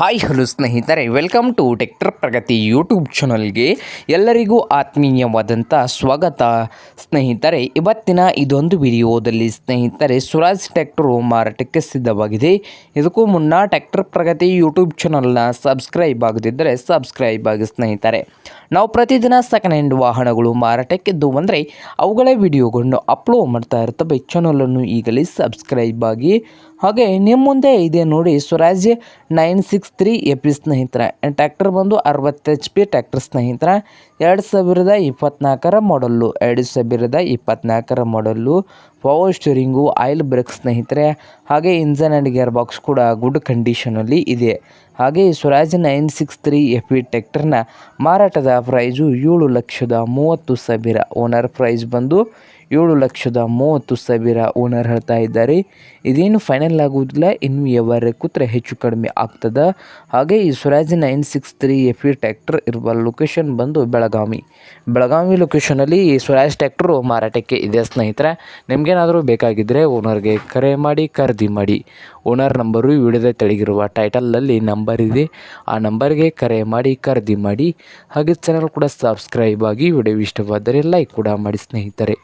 Hi hello ಸ್ನೇಹಿತರೆ welcome to tractor Pragati YouTube ಚಾನಲ್ಗೆ ಎಲ್ಲರಿಗೂ ಆತ್ಮೀಯವಾದಂಥ ಸ್ವಾಗತ. ಸ್ನೇಹಿತರೆ, ಇವತ್ತಿನ ಇದೊಂದು ವಿಡಿಯೋದಲ್ಲಿ ಸ್ನೇಹಿತರೆ ಸ್ವರಾಜ್ ಟ್ಯಾಕ್ಟ್ರು ಮಾರಾಟಕ್ಕೆ ಸಿದ್ಧವಾಗಿದೆ. ಇದಕ್ಕೂ ಮುನ್ನ ಟ್ಯಾಕ್ಟರ್ ಪ್ರಗತಿ ಯೂಟ್ಯೂಬ್ ಚಾನಲ್ನ ಸಬ್ಸ್ಕ್ರೈಬ್ ಆಗದಿದ್ದರೆ ಸಬ್ಸ್ಕ್ರೈಬ್ ಆಗಿ ಸ್ನೇಹಿತರೆ. ನಾವು ಪ್ರತಿದಿನ ಸೆಕೆಂಡ್ ಹ್ಯಾಂಡ್ ವಾಹನಗಳು ಮಾರಾಟಕ್ಕಿದ್ದು ಅಂದರೆ ಅವುಗಳ ವಿಡಿಯೋಗಳನ್ನು ಅಪ್ಲೋಡ್ ಮಾಡ್ತಾ ಇರ್ತವೆ. ಚಾನಲನ್ನು ಈಗಲೇ ಸಬ್ಸ್ಕ್ರೈಬ್ ಆಗಿ ಹಾಗೆ ನಿಮ್ಮ ಮುಂದೆ ಇದೆ ನೋಡಿ Swaraj nine six three A P tractor ಬಂದು ಅರವತ್ತು ಎಚ್ ಪಿ ಟ್ಯಾಕ್ಟರ್ ಸ್ನೇಹಿತರ. ಎರಡು ಸಾವಿರದ ಇಪ್ಪತ್ನಾಲ್ಕರ ಮಾಡಲ್ಲು ಎರಡು ಸಾವಿರದ ಇಪ್ಪತ್ನಾಲ್ಕರ model power steering oil brake ಸ್ನೇಹಿತರೆ. ಹಾಗೆ ಇಂಜನ್ ಆ್ಯಂಡ್ ಗೇರ್ ಬಾಕ್ಸ್ ಕೂಡ ಗುಡ್ ಕಂಡೀಷನಲ್ಲಿ ಇದೆ. ಹಾಗೆ Swaraj nine six three F P ಟ್ಯಾಕ್ಟರ್ನ ಮಾರಾಟದ ಪ್ರೈಸು ಏಳು ಲಕ್ಷದ ಮೂವತ್ತು ಸಾವಿರ. ಓನರ್ ಪ್ರೈಸ್ ಬಂದು ಏಳು ಲಕ್ಷದ ಮೂವತ್ತು ಸಾವಿರ ಓನರ್ ಹೇಳ್ತಾ ಇದ್ದಾರೆ. ಇದೇನು ಫೈನಲ್ ಆಗುವುದಿಲ್ಲ, ಇನ್ನು ಯಾವಾರ ಕೂತ್ರೆ ಹೆಚ್ಚು ಕಡಿಮೆ ಆಗ್ತದೆ. ಹಾಗೆ ಈ Swaraj nine six three F E tractor ಇರುವ ಲೊಕೇಶನ್ ಬಂದು ಬೆಳಗಾವಿ. ಬೆಳಗಾವಿ ಲೊಕೇಶನಲ್ಲಿ ಈ ಸ್ವರಾಜ್ ಟ್ಯಾಕ್ಟ್ರು ಮಾರಾಟಕ್ಕೆ ಇದೆ ಸ್ನೇಹಿತರೆ. ನಿಮಗೇನಾದರೂ ಬೇಕಾಗಿದ್ದರೆ ಓನರ್ಗೆ ಕರೆ ಮಾಡಿ, ಖರೀದಿ ಮಾಡಿ. ಓನರ್ ನಂಬರು ವಿಡಿಯೋದ ತೆಳಗಿರುವ ಟೈಟಲಲ್ಲಿ ನಂಬರ್ ಇದೆ. ಆ ನಂಬರ್ಗೆ ಕರೆ ಮಾಡಿ, ಖರೀದಿ ಮಾಡಿ. ಹಾಗೆ ಚಾನಲ್ ಕೂಡ ಸಬ್ಸ್ಕ್ರೈಬ್ ಆಗಿ ವಿಡಿಯೋ ಇಷ್ಟವಾದರೆ ಲೈಕ್ ಕೂಡ ಮಾಡಿ ಸ್ನೇಹಿತರೆ.